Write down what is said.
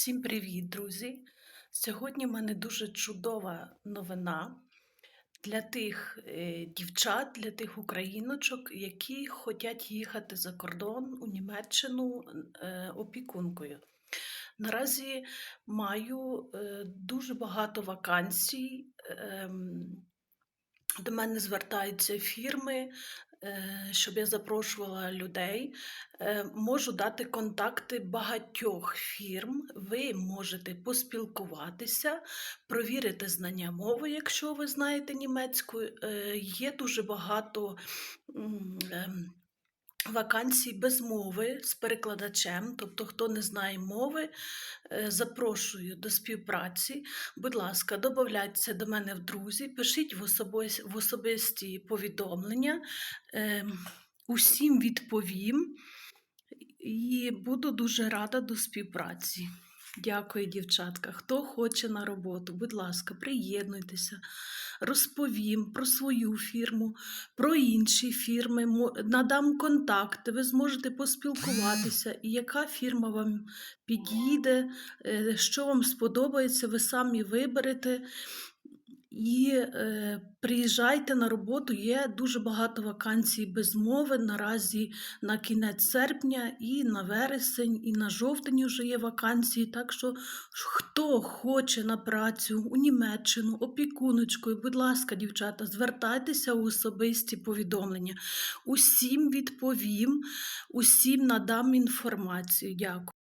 Всім привіт, друзі! Сьогодні в мене дуже чудова новина для тих е, дівчат, для тих україночок, які хочуть їхати за кордон у Німеччину е, опікункою. Наразі маю е, дуже багато вакансій. ем, До мене звертаються фірми, щоб я запрошувала людей. Е, Можу дати контакти багатьох фірм. Ви можете поспілкуватися, провірити знання мови, якщо ви знаєте німецьку. Е, Є дуже багато ем, вакансій без мови з перекладачем. Тобто, хто не знає мови, е, запрошую до співпраці. Будь ласка, додавайтеся до мене в друзі, пишіть в, особис- в особисті повідомлення. Ем, Усім відповім і буду дуже рада до співпраці. Дякую, дівчатка. Хто хоче на роботу, будь ласка, приєднуйтеся, розповім про свою фірму, про інші фірми, надам контакти, ви зможете поспілкуватися, і яка фірма вам підійде, е, що вам сподобається, ви самі виберете. І е, приїжджайте на роботу. Є дуже багато вакансій без мови. Наразі на кінець серпня, і на вересень, і на жовтень вже є вакансії. Так що хто хоче на працю у Німеччину, опікуночкою, будь ласка, дівчата, звертайтеся у особисті повідомлення. Усім відповім, усім надам інформацію. Дякую.